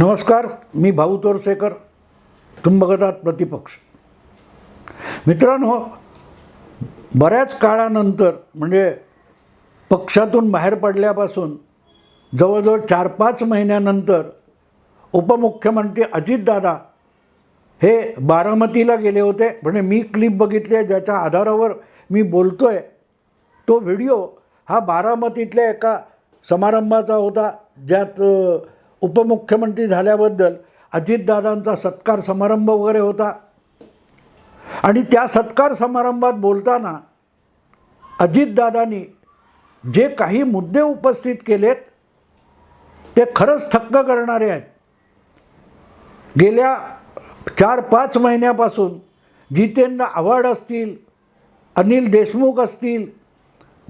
नमस्कार मी भाऊ तोरसेकर तुम्ही बघत आहात प्रतिपक्ष. मित्रांनो बऱ्याच काळानंतर म्हणजे पक्षातून बाहेर पडल्यापासून जवळजवळ चार पाच महिन्यानंतर उपमुख्यमंत्री अजितदादा हे बारामतीला गेले होते. म्हणजे मी क्लिप बघितली आहे ज्याच्या आधारावर मी बोलतो आहे तो व्हिडिओ हा बारामतीतल्या एका समारंभाचा होता ज्यात उपमुख्यमंत्री झाल्याबद्दल अजितदादांचा सत्कार समारंभ वगैरे होता. आणि त्या सत्कार समारंभात बोलताना अजितदादांनी जे काही मुद्दे उपस्थित केलेत ते खरंच थक्क करणारे आहेत. गेल्या चार पाच महिन्यापासून जितेंद्र आव्हाड असतील अनिल देशमुख असतील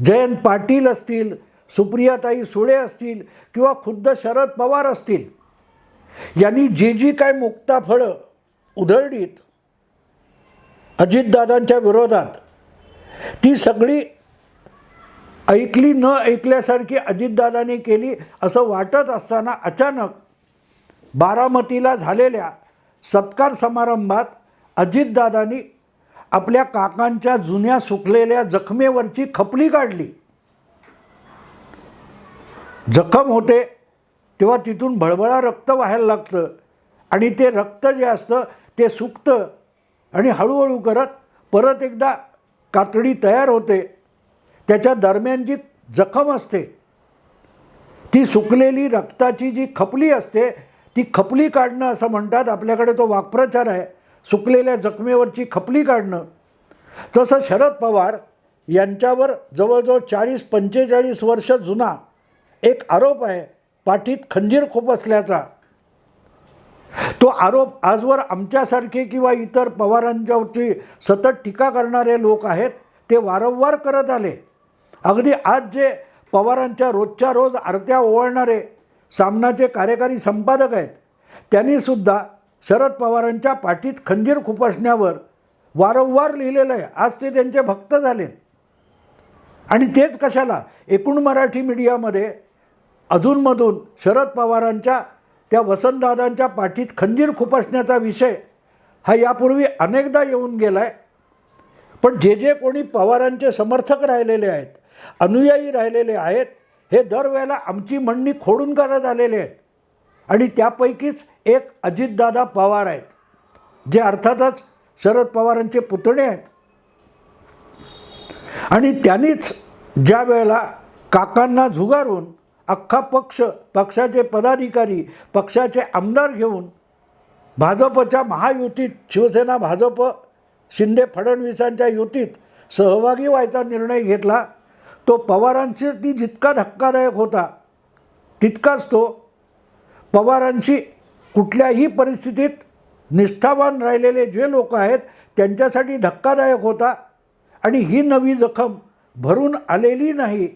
जयंत पाटील असतील सुप्रियाताई सुळे असतील किंवा खुद्द शरद पवार असतील यांनी जी जी काय मुक्ता फळं उधळलीत अजितदादांच्या विरोधात ती सगळी ऐकली न ऐकल्यासारखी अजितदादांनी केली असं वाटत असताना अचानक बारामतीला झालेल्या सत्कार समारंभात अजितदादांनी आपल्या काकांच्या जुन्या सुकलेल्या जखमेवरची खपली काढली. जखम होते तेव्हा तिथून भळभळा रक्त व्हायला लागतं. आणि ते रक्त जे असतं ते सुकतं आणि हळूहळू करत परत एकदा कातडी तयार होते. त्याच्या दरम्यान जी जखम असते ती सुकलेली रक्ताची जी खपली असते ती खपली काढणं असं म्हणतात आपल्याकडे तो वाक्प्रचार आहे सुकलेल्या जखमेवरची खपली काढणं. तसं शरद पवार यांच्यावर जवळजवळ चाळीस पंचेचाळीस वर्ष जुना एक आरोप आहे पाठीत खंजीर खोपसल्याचा तो आरोप आजवर आमच्यासारखे किंवा इतर पवारांच्यावरची सतत टीका करणारे लोक आहेत ते वारंवार करत आले. अगदी आज जे पवारांच्या रोजच्या रोज आरत्या ओवाळणारे सामनाचे कार्यकारी संपादक आहेत त्यांनीसुद्धा शरद पवारांच्या पाठीत खंजीर खुपसण्यावर वारंवार लिहिलेलं आहे. आज ते त्यांचे भक्त झालेत. आणि तेच कशाला? एकूण मराठी मीडियामध्ये अधूनमधून शरद पवारांच्या त्या वसंतदादांच्या पाठीत खंजीर खुपसण्याचा विषय हा यापूर्वी अनेकदा येऊन गेला आहे पण जे जे कोणी पवारांचे समर्थक राहिलेले आहेत अनुयायी राहिलेले आहेत हे दरवेळेला आमची म्हणणी खोडून काढत आलेले आहेत. आणि त्यापैकीच एक अजितदादा पवार आहेत जे अर्थातच शरद पवारांचे पुतणे आहेत. आणि त्यांनीच ज्या वेळेला काकांना झुगारून अख्खा पक्ष पक्षाचे पदाधिकारी पक्षाचे आमदार घेऊन भाजपच्या महायुतीत शिवसेना भाजप शिंदे फडणवीसांच्या युतीत सहभागी व्हायचा निर्णय घेतला. तो पवारांसाठी जितका धक्कादायक होता तितकाच तो पवारांशी कुठल्याही परिस्थितीत निष्ठावान राहिलेले जे लोक आहेत त्यांच्यासाठी धक्कादायक होता. आणि ही नवी जखम भरून आलेली नाही.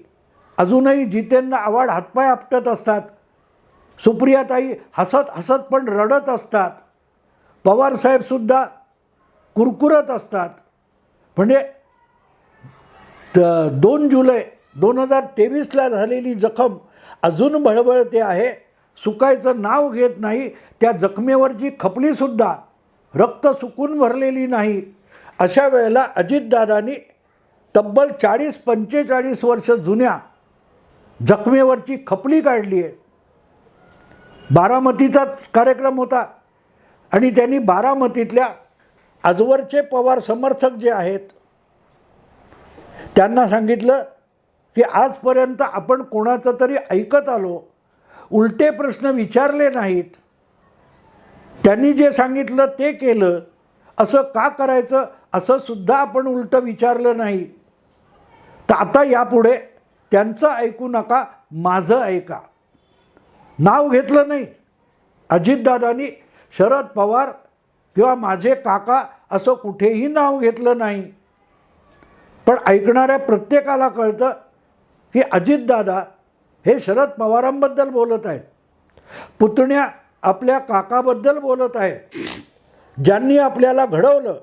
अजूनही जितेंना आव्हाड हातपाय आपटत असतात. सुप्रियाताई हसत हसत पण रडत असतात. पवारसाहेबसुद्धा कुरकुरत असतात. म्हणजे त दोन जुलै दोन हजार तेवीसला झालेली जखम अजून बळबळते आहे. सुकायचं नाव घेत नाही. त्या जखमेवरची खपलीसुद्धा रक्त सुकून भरलेली नाही. अशा वेळेला अजितदादांनी तब्बल चाळीस पंचेचाळीस वर्ष जुन्या जखमेवरची खपली काढली आहे. बारामतीचाच कार्यक्रम होता आणि त्यांनी बारामतीतल्या आजवरचे पवार समर्थक जे आहेत त्यांना सांगितलं की आजपर्यंत आपण कोणाचं तरी ऐकत आलो उलटे प्रश्न विचारले नाहीत. त्यांनी जे सांगितलं ते केलं. असं का करायचं? असं सुद्धा आपण उलटं विचारलं नाही. तर आता यापुढे त्यांचं ऐकू नका माझं ऐका. नाव घेतलं नाही. अजितदादांनी शरद पवार किंवा माझे काका असं कुठेही नाव घेतलं नाही. पण ऐकणाऱ्या प्रत्येकाला कळतं की अजितदादा हे शरद पवारांबद्दल बोलत आहेत. पुतण्या आपल्या काकाबद्दल बोलत आहे ज्यांनी आपल्याला घडवलं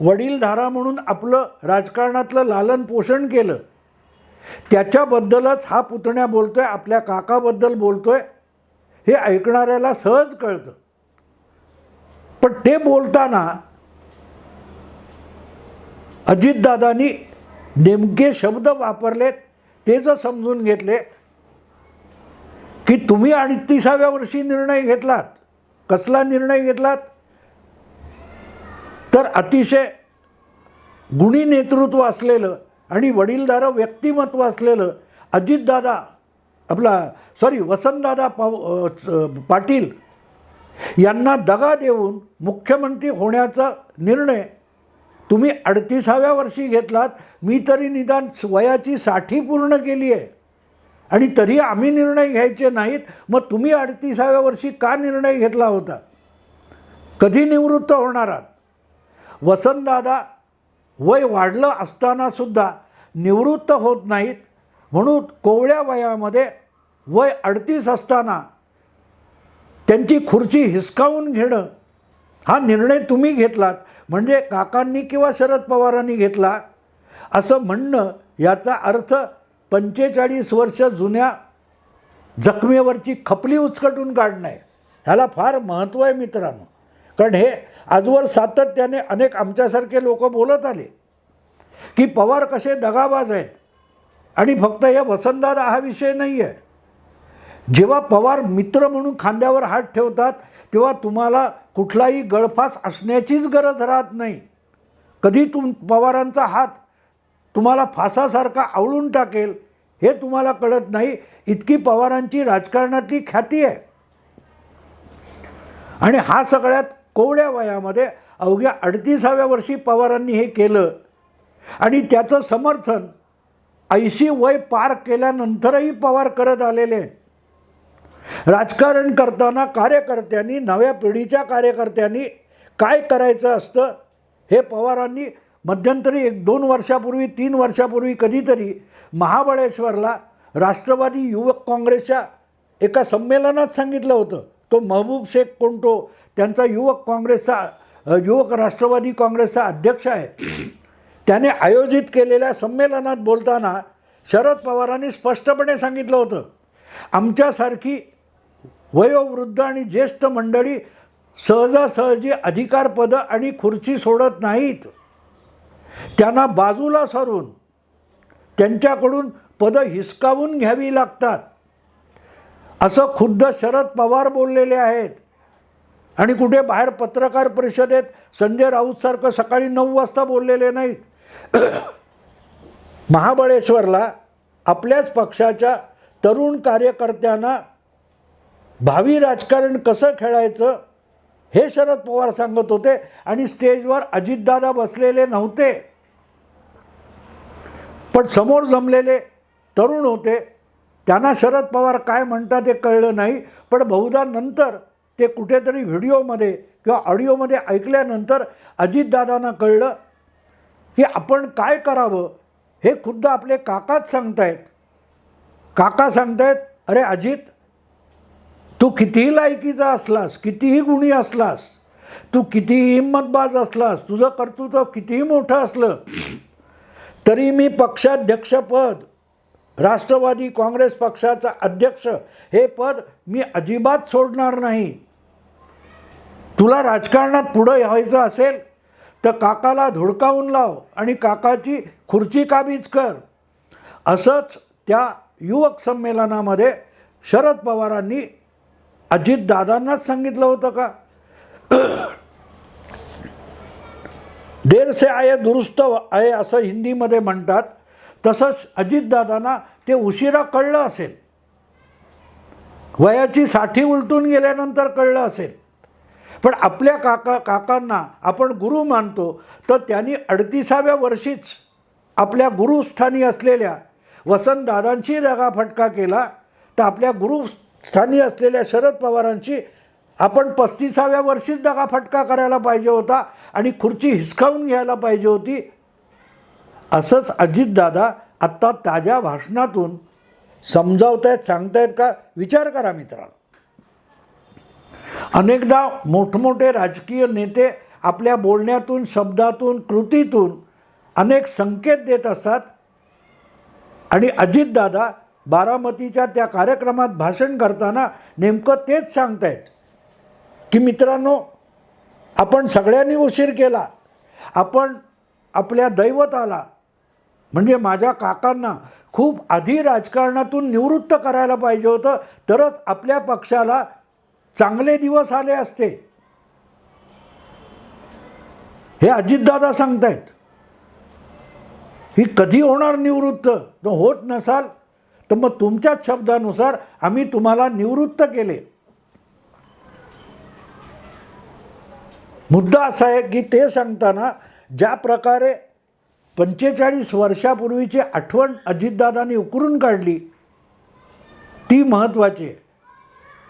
वडीलधारा म्हणून आपलं राजकारणातलं लालन पोषण केलं त्याच्याबद्दलच हा पुतण्या बोलतो आहे आपल्या काकाबद्दल बोलतो आहे हे ऐकणाऱ्याला सहज कळतं. पण ते बोलताना अजितदादांनी नेमके शब्द वापरलेत ते जर समजून घेतले की तुम्ही अडतीसाव्या वर्षी निर्णय घेतलात कसला निर्णय घेतलात तर अतिशय गुणी नेतृत्व असलेलं आणि वडीलधारं व्यक्तिमत्व असलेलं अजितदादा आपला सॉरी वसंतदादा पाव च- पाटील यांना दगा देऊन मुख्यमंत्री होण्याचा निर्णय तुम्ही अडतीसाव्या वर्षी घेतलात. मी तरी निदान वयाची साठी पूर्ण केली आहे. आणि तरी आम्ही निर्णय घ्यायचे नाहीत. मग तुम्ही अडतीसाव्या वर्षी का निर्णय घेतला होता? कधी निवृत्त होणार आहात? वसंतदादा वय वाढलं असतानासुद्धा निवृत्त होत नाहीत. म्हणून कोवळ्या वयामध्ये वय अडतीस असताना त्यांची खुर्ची हिसकावून घेणं हा निर्णय तुम्ही घेतलात. म्हणजे काकांनी किंवा शरद पवारांनी घेतला. असं म्हणणं याचा अर्थ पंचेचाळीस वर्ष जुन्या जखमेवरची खपली उचकटून काढणं आहे. ह्याला फार महत्त्व आहे मित्रांनो. कारण हे आजवर सातत्याने अनेक आमच्यासारखे लोक बोलत आले की पवार कसे दगाबाज आहेत. आणि फक्त हे वसंतदादा हा विषय नाही आहे जेव्हा पवार मित्र म्हणून खांद्यावर हात ठेवतात तेव्हा तुम्हाला कुठलाही गळफास असण्याचीच गरज राहत नाही. कधी तुम पवारांचा हात तुम्हाला फासासारखा आवळून टाकेल हे तुम्हाला कळत नाही. इतकी पवारांची राजकारणातली ख्याती आहे. आणि हा सगळ्यात कोवळ्या वयामध्ये अवघ्या अडतीसाव्या वर्षी पवारांनी हे केलं. आणि त्याचं समर्थन ऐशी वय पार केल्यानंतरही पवार करत आलेले राजकारण करताना कार्यकर्त्यांनी नव्या पिढीच्या कार्यकर्त्यांनी काय करायचं असतं हे पवारांनी मध्यंतरी एक दोन वर्षापूर्वी तीन वर्षापूर्वी कधीतरी महाबळेश्वरला राष्ट्रवादी युवक काँग्रेसच्या एका संमेलनात सांगितलं होतं. तो महबूब शेख कोणतो त्यांचा युवक काँग्रेसचा युवक राष्ट्रवादी काँग्रेसचा अध्यक्ष आहे. त्याने आयोजित केलेल्या संमेलनात बोलताना शरद पवारांनी स्पष्टपणे सांगितलं होतं आमच्यासारखी वयोवृद्ध आणि ज्येष्ठ मंडळी सहजासहजी अधिकारपदं आणि खुर्ची सोडत नाहीत. त्यांना बाजूला सरून त्यांच्याकडून पदं हिसकावून घ्यावी लागतात. असं खुद्द शरद पवार बोललेले आहेत. आणि कुठे बाहेर पत्रकार परिषदेत संजय राऊतसारखं सकाळी नऊ वाजता बोललेले नाहीत. महाबळेश्वरला आपल्याच पक्षाच्या तरुण कार्यकर्त्यांना भावी राजकारण कसं खेळायचं हे शरद पवार सांगत होते आणि स्टेजवर अजितदादा बसलेले नव्हते. पण समोर जमलेले तरुण होते. त्यांना शरद पवार काय म्हणतात ते कळलं नाही पण बहुधा नंतर ते कुठेतरी व्हिडिओमध्ये किंवा ऑडिओमध्ये ऐकल्यानंतर अजितदादांना कळलं की आपण काय करावं हे खुद्द आपले काकाच सांगतायत. काका सांगतायत अरे अजित तू कितीही लायकीचा असलास कितीही गुणी असलास तू कितीही हिंमतबाज असलास तुझं कर्तृत्व कितीही मोठं असलं तरी मी पक्षाध्यक्षपद राष्ट्रवादी काँग्रेस पक्षाचा अध्यक्ष हे पद मी अजिबात सोडणार नाही. तुला राजकारणात पुढं यायचं असेल तर काकाला धुडकावून लाव आणि काकाची खुर्ची काबीज कर. असंच त्या युवक संमेलनामध्ये शरद पवारांनी अजितदादांनाच सांगितलं होतं का? देर से आये दुरुस्त आहे असं हिंदीमध्ये म्हणतात. तसंच अजितदादांना ते उशिरा कळलं असेल. वयाची साठी उलटून गेल्यानंतर कळलं असेल. पण आपल्या काका काकांना आपण गुरु मानतो तर त्यांनी अडतीसाव्या वर्षीच आपल्या गुरुस्थानी असलेल्या वसंतदादांची फटका केला तर आपल्या गुरुस्थानी असलेल्या शरद पवारांची आपण पस्तीसाव्या वर्षीच दगाफटका करायला पाहिजे होता आणि खुर्ची हिसकावून घ्यायला पाहिजे होती. असंच अजितदादा आत्ता ताज्या भाषणातून समजावतायत सांगतायत का? विचार करा मित्रांनो. अनेकदा मोठमोठे राजकीय नेते आपल्या बोलण्यातून शब्दातून कृतीतून अनेक संकेत देत असतात. आणि अजितदादा बारामतीच्या त्या कार्यक्रमात भाषण करताना नेमकं तेच सांगतायत की मित्रांनो आपण सगळ्यांनी उशीर केला. आपण आपल्या दैवताला म्हणजे माझ्या काकांना खूप आधी राजकारणातून निवृत्त करायला पाहिजे होतं तरच आपल्या पक्षाला चांगले दिवस आले असते. हे अजितदादा सांगतायत. ही कधी होणार निवृत्त? होत नसाल तर मग तुमच्याच शब्दानुसार आम्ही तुम्हाला निवृत्त केले. मुद्दा असा आहे की ते सांगताना ज्या प्रकारे पंचेचाळीस वर्षापूर्वीची आठवण अजितदादांनी उकरून काढली. ती महत्त्वाची आहे.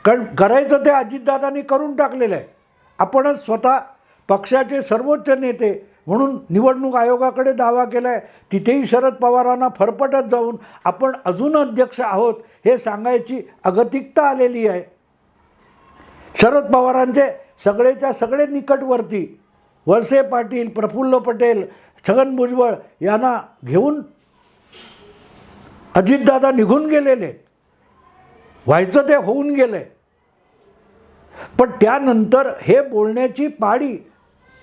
कारण करायचं ते अजितदादांनी करून टाकलेलं आहे. आपणच स्वतः पक्षाचे सर्वोच्च नेते म्हणून निवडणूक आयोगाकडे दावा केला आहे तिथेही शरद पवारांना फरफटत जाऊन आपण अजून अध्यक्ष आहोत हे सांगायची अगतिकता आलेली आहे. शरद पवारांचे सगळेच्या सगळे निकटवर्ती वळसे पाटील प्रफुल्ल पटेल छगन भुजबळ यांना घेऊन अजितदादा निघून गेलेले. व्हायचं ते होऊन गेलं. आहे पण त्यानंतर हे बोलण्याची पाळी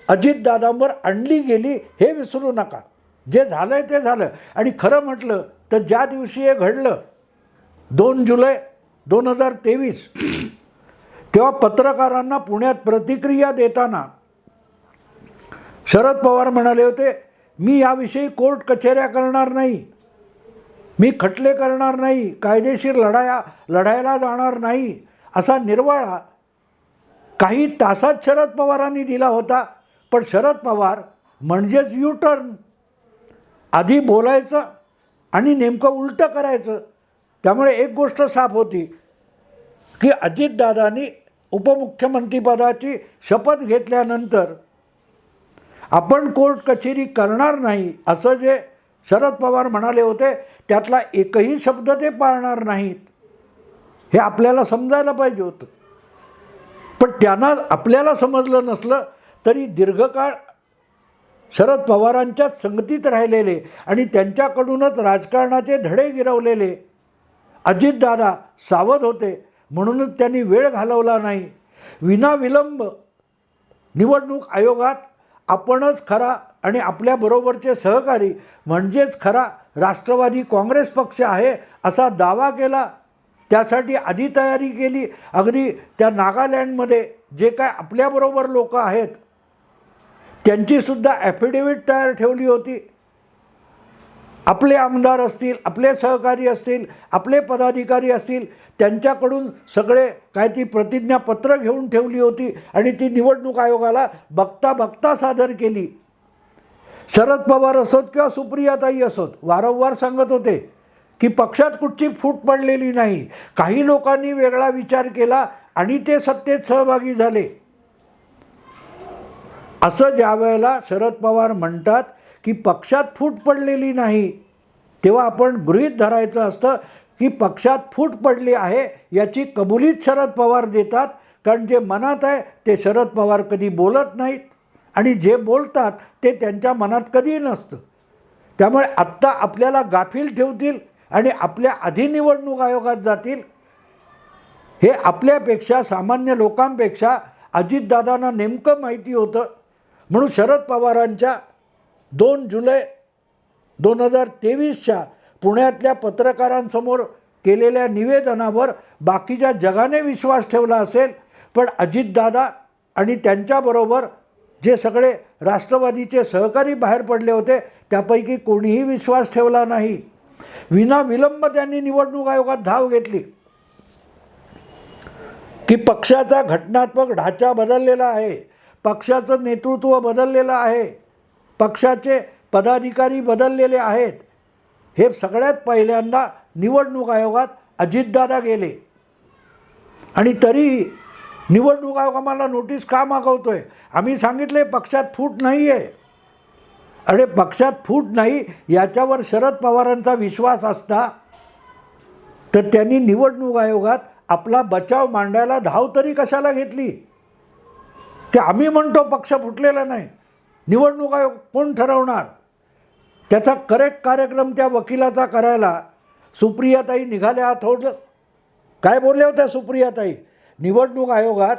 अजितदादांवर आणली गेली हे विसरू नका. जे झालं आहे ते झालं. आणि खरं म्हटलं तर ज्या दिवशी हे घडलं दोन जुलै दोन हजार तेवीस तेव्हा पत्रकारांना पुण्यात प्रतिक्रिया देताना शरद पवार म्हणाले होते मी याविषयी कोर्ट कचेऱ्या करणार नाही. मी खटले करणार नाही. कायदेशीर लढाया लढायला जाणार नाही. असा निर्वाळा काही तासात शरद पवारांनी दिला होता. पण शरद पवार म्हणजेच यू टर्न आधी बोलायचं आणि नेमकं उलटं करायचं. त्यामुळे एक गोष्ट साफ होती की अजितदादांनी उपमुख्यमंत्रीपदाची शपथ घेतल्यानंतर आपण कोर्ट कचेरी करणार नाही असं जे शरद पवार म्हणाले होते त्यातला एकही शब्द ते पाळणार नाहीत. हे आपल्याला समजायला पाहिजे होतं. पण त्यांना आपल्याला समजलं नसलं तरी दीर्घकाळ शरद पवारांच्याच संगतीत राहिलेले आणि त्यांच्याकडूनच राजकारणाचे धडे गिरवलेले. अजितदादा सावध होते म्हणूनच त्यांनी वेळ घालवला नाही. विनाविलंब निवडणूक आयोगात आपणच खरा आणि आपल्याबरोबरचे सहकारी म्हणजेच खरा राष्ट्रवादी काँग्रेस पक्ष आहे असा दावा केला. त्यासाठी आधी तयारी केली. अगदी त्या नागालँडमध्ये जे काय आपल्याबरोबर लोक आहेत त्यांचीसुद्धा ॲफिडेविट तयार ठेवली होती. आपले आमदार असतील आपले सहकारी असतील आपले पदाधिकारी असतील त्यांच्याकडून सगळे काय ती प्रतिज्ञापत्र घेऊन ठेवली होती आणि ती निवडणूक आयोगाला बघता बघता सादर केली. शरद पवार असोत किंवा सुप्रियाताई असोत वारंवार सांगत होते की पक्षात कुठची फूट पडलेली नाही. काही लोकांनी वेगळा विचार केला आणि ते सत्तेत सहभागी झाले. असं ज्या वेळेला शरद पवार म्हणतात की पक्षात फूट पडलेली नाही. तेव्हा आपण गृहीत धरायचं असतं की पक्षात फूट पडली आहे याची कबुलीत शरद पवार देतात कारण जे मनात आहे ते शरद पवार कधी बोलत नाहीत आणि जे बोलतात ते त्यांच्या मनात कधीही नसतं. त्यामुळे आत्ता आपल्याला गाफील ठेवतील आणि आपल्या आधी निवडणूक आयोगात जातील. हे आपल्यापेक्षा सामान्य लोकांपेक्षा अजितदादांना नेमकं माहिती होतं. म्हणून शरद पवारांच्या दोन जुलै दोन हजार तेवीसच्या पुण्यातल्या पत्रकारांसमोर केलेल्या निवेदनावर बाकीच्या जगाने विश्वास ठेवला असेल पण अजितदादा आणि त्यांच्याबरोबर जे सगळे राष्ट्रवादीचे सहकारी बाहेर पडले होते त्यापैकी कोणीही विश्वास ठेवला नाही. विनाविलंब त्यांनी निवडणूक आयोगात धाव घेतली. की पक्षाचा घटनात्मक ढाचा बदललेला आहे पक्षाचं नेतृत्व बदललेलं आहे पक्षाचे पदाधिकारी बदललेले आहेत. हे सगळ्यात पहिल्यांदा निवडणूक आयोगात अजितदादा गेले. आणि तरीही निवडणूक आयोग आम्हाला नोटीस का मागवतोय? आम्ही सांगितले पक्षात फूट नाही आहे अरे पक्षात फूट नाही याच्यावर शरद पवारांचा विश्वास असता तर त्यांनी निवडणूक आयोगात आपला बचाव मांडायला धाव तरी कशाला घेतली? की आम्ही म्हणतो पक्ष फुटलेला नाही. निवडणूक आयोग कोण ठरवणार? त्याचा करेक्ट कार्यक्रम त्या वकिलाचा करायला सुप्रियाताई निघाल्या आठवलं काय बोलल्या होत्या सुप्रियाताई? निवडणूक आयोगात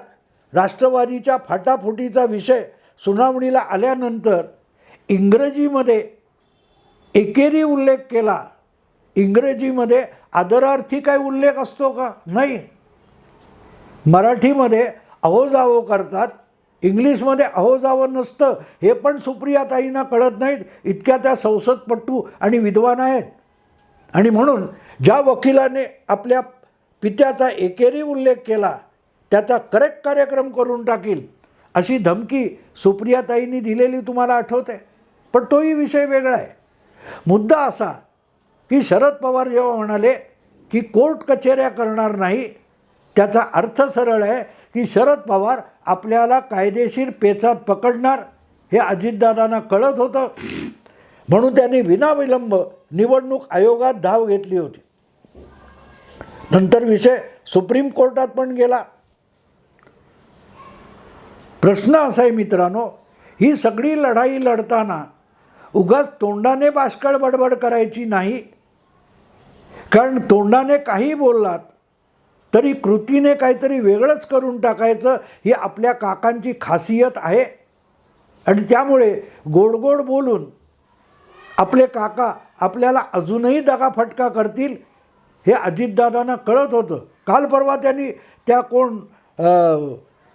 राष्ट्रवादीच्या फाटाफुटीचा विषय सुनावणीला आल्यानंतर इंग्रजीमध्ये एकेरी उल्लेख केला. इंग्रजीमध्ये आदरार्थी काय उल्लेख असतो का? नाही. मराठीमध्ये अहोजावो करतात. इंग्लिशमध्ये अहो जावं नसतं. हे पण सुप्रियाताईंना कळत नाहीत. इतक्या त्या संसदपटू आणि विद्वान आहेत. आणि म्हणून ज्या वकिलाने आपल्या पित्याचा एकेरी उल्लेख केला त्याचा करेक्ट कार्यक्रम करून टाकील अशी धमकी सुप्रियाताईंनी दिलेली तुम्हाला आठवते. पण तोही विषय वेगळा आहे. मुद्दा असा की शरद पवार जेव्हा म्हणाले की कोर्ट कचेऱ्या करणार नाही त्याचा अर्थ सरळ आहे. की शरद पवार आपल्याला कायदेशीर पेचात पकडणार हे अजितदादांना कळत होतं. म्हणून त्यांनी विनाविलंब निवडणूक आयोगात धाव घेतली होती. नंतर विषय सुप्रीम कोर्टात पण गेला. प्रश्न असा आहे मित्रांनो ही सगळी लढाई लढताना उगाच तोंडाने बाष्कळ बडबड करायची नाही. कारण तोंडाने काही बोललात तरी कृतीने काहीतरी वेगळंच करून टाकायचं ही आपल्या काकांची खासियत आहे. आणि त्यामुळे गोड गोड बोलून आपले काका आपल्याला अजूनही दगाफटका करतील हे अजितदादांना कळत होतं. काल परवा त्यांनी त्या कोण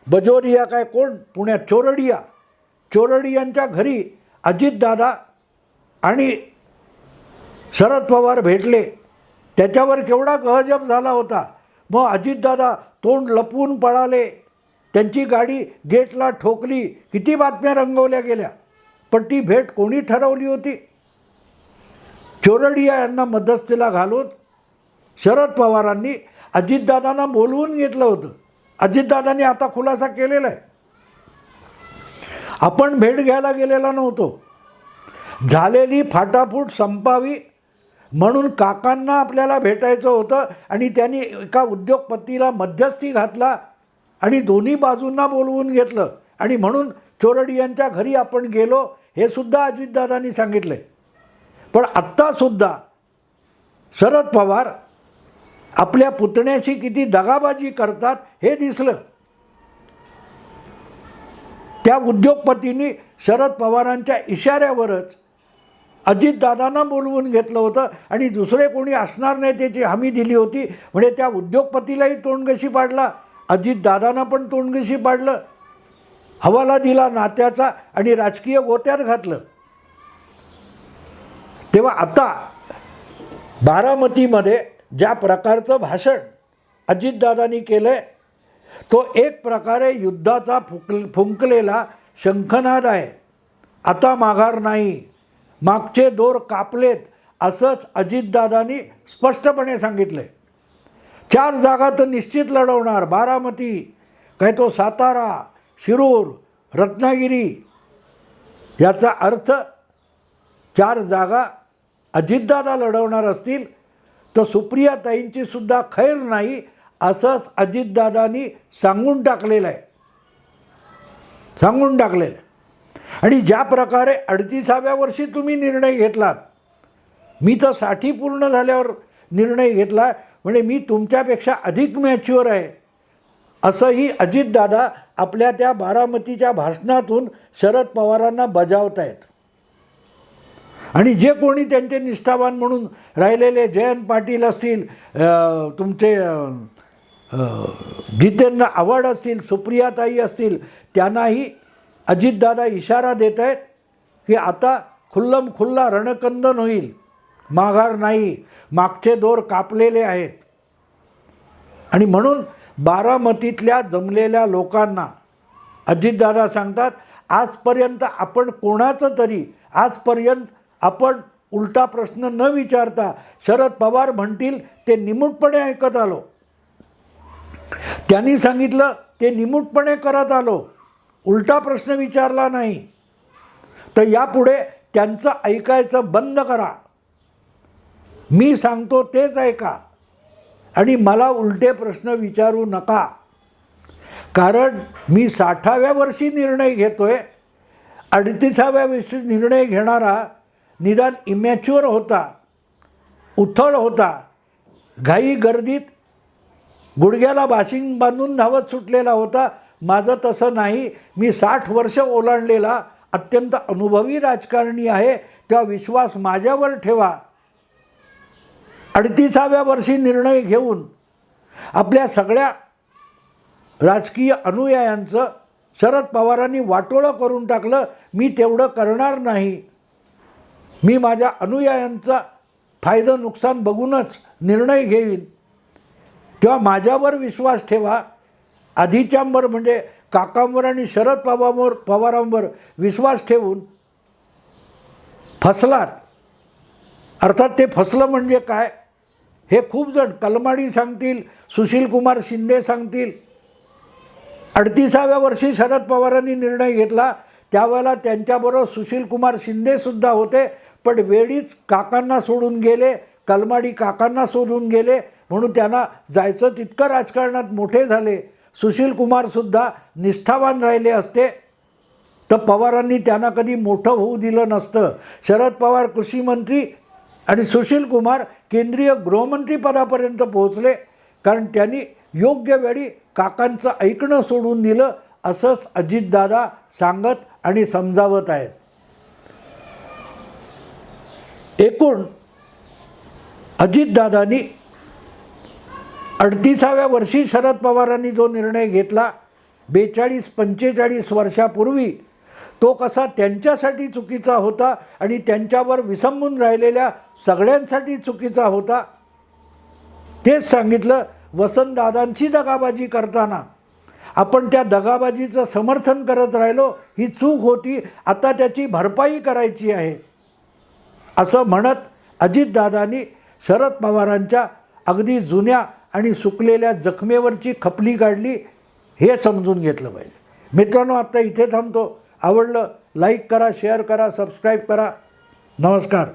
बजोरिया काय कोण पुण्यात चोरडिया चोरडियांच्या घरी अजितदादा आणि शरद पवार भेटले. त्याच्यावर केवढा गहजम झाला होता. मग अजितदादा तोंड लपवून पळाले. त्यांची गाडी गेटला ठोकली. किती बातम्या रंगवल्या गेल्या. पण ती भेट कोणी ठरवली होती? चोरडिया यांना मध्यस्थीला घालून शरद पवारांनी अजितदादांना बोलवून घेतलं होतं. अजितदादांनी आता खुलासा केलेला आहे. आपण भेट घ्यायला गेलेला नव्हतो. झालेली फाटाफूट संपावी म्हणून काकांना आपल्याला भेटायचं होतं आणि त्यांनी एका उद्योगपतीला मध्यस्थी घातला आणि दोन्ही बाजूंना बोलवून घेतलं. आणि म्हणून चोरडी यांच्या घरी आपण गेलो हे सुद्धा अजितदादांनी सांगितलं. पण आत्तासुद्धा शरद पवार आपल्या पुतण्याशी किती दगाबाजी करतात हे दिसलं. त्या उद्योगपतींनी शरद पवारांच्या इशाऱ्यावरच अजितदादांना बोलवून घेतलं होतं आणि दुसरे कोणी असणार नाही त्याची हमी दिली होती. म्हणजे त्या उद्योगपतीलाही तोंडगशी पाडला. अजितदादांना पण तोंडगशी पाडलं. हवाला दिला नात्याचा आणि राजकीय गोत्यात घातलं. तेव्हा आता बारामतीमध्ये ज्या प्रकारचं भाषण अजितदादांनी केलं आहे तो एक प्रकारे युद्धाचा फुंक फुंकलेला शंखनाद आहे. आता माघार नाही. मागचे दोर कापलेत असंच अजितदादांनी स्पष्टपणे सांगितलं आहे चार जागा तर निश्चित लढवणार बारामती काय तो सातारा शिरूर रत्नागिरी याचा अर्थ चार जागा अजितदादा लढवणार असतील तर सुप्रियाताईंची सुद्धा खैर नाही असंच अजितदादांनी सांगून टाकलेलं आहे. सांगून टाकलेलं आहे. आणि ज्या प्रकारे अडतीसाव्या वर्षी तुम्ही निर्णय घेतलात मी तर साठी पूर्ण झाल्यावर निर्णय घेतला म्हणजे मी तुमच्यापेक्षा अधिक मॅच्युअर आहे. असंही अजितदादा आपल्या त्या बारामतीच्या भाषणातून शरद पवारांना बजावत आहेत आणि जे कोणी त्यांचे निष्ठावान म्हणून राहिलेले जयंत पाटील असतील तुमचे जितेंद्र आव्हाड असतील सुप्रियाताई असतील त्यांनाही अजितदादा इशारा देत आहेत की आता खुल्लम खुल्ला रणकंदन होईल. माघार नाही. मागचे दोर कापलेले आहेत. आणि म्हणून बारामतीतल्या जमलेल्या लोकांना अजितदादा सांगतात आजपर्यंत आपण कोणाचं तरी आजपर्यंत आपण उलटा प्रश्न न विचारता शरद पवार म्हणतील ते निमूटपणे ऐकत आलो. त्यांनी सांगितलं ते निमूटपणे करत आलो. उलटा प्रश्न विचारला नाही. तर यापुढे त्यांचं ऐकायचं बंद करा. मी सांगतो तेच ऐका. आणि मला उलटे प्रश्न विचारू नका. कारण मी साठाव्या वर्षी निर्णय घेतो आहे अडतीसाव्या वर्षी निर्णय घेणारा निदान इमॅच्युअर होता उथळ होता. घाई गर्दीत गुडघ्याला बाशिंग बांधून धावत सुटलेला होता. माझं तसं नाही. मी साठ वर्ष ओलांडलेला अत्यंत अनुभवी राजकारणी आहे. तेव्हा विश्वास माझ्यावर ठेवा. अडतीसाव्या वर्षी निर्णय घेऊन आपल्या सगळ्या राजकीय अनुयायांचं शरद पवारांनी वाटोळं करून टाकलं. मी तेवढं करणार नाही. मी माझ्या अनुयायांचा फायदा नुकसान बघूनच निर्णय घेईन. तेव्हा माझ्यावर विश्वास ठेवा. आधीच्यांवर म्हणजे काकांवर आणि शरद पवारांवर पवारांवर विश्वास ठेवून फसलात. अर्थात ते फसलं म्हणजे काय? हे खूप जण कलमाडी सांगतील सुशीलकुमार शिंदे सांगतील. अडतीसाव्या वर्षी शरद पवारांनी निर्णय घेतला त्यावेळेला त्यांच्याबरोबर सुशीलकुमार शिंदेसुद्धा होते पण वेळीच काकांना सोडून गेले कलमाडी काकांना सोडून गेले म्हणून त्यांना जायचं तितकं राजकारणात मोठे झाले. सुशीलकुमारसुद्धा निष्ठावान राहिले असते. तर पवारांनी त्यांना कधी मोठं होऊ दिलं नसतं. शरद पवार कृषी मंत्री आणि सुशील कुमार केंद्रीय गृहमंत्रीपदापर्यंत पोहोचले. कारण त्यांनी योग्य वेळी काकांचं ऐकणं सोडून दिलं असंच अजितदादा सांगत आणि समजावत आहेत. एकूण अजितदादांनी अडतीसाव्या वर्षी शरद पवारांनी जो निर्णय घेतला बेचाळीस पंचेचाळीस वर्षापूर्वी तो कसा त्यांच्यासाठी चुकीचा होता आणि त्यांच्यावर विसंबून राहिलेल्या सगळ्यांसाठी चुकीचा होता तेच सांगितलं वसंतदादांची दगाबाजी करताना. आपण त्या दगाबाजीचं समर्थन करत राहिलो ही चूक होती आता त्याची भरपाई करायची आहे. असं म्हणत अजितदादांनी शरद पवारांच्या अगदी जुन्या आणि सुकलेल्या जखमेवरची खपली काढली हे समजून घेतलं पाहिजे. मित्रांनो आत्ता इथे थांबतो. आवडलं लाईक करा शेअर करा सबस्क्राईब करा. नमस्कार.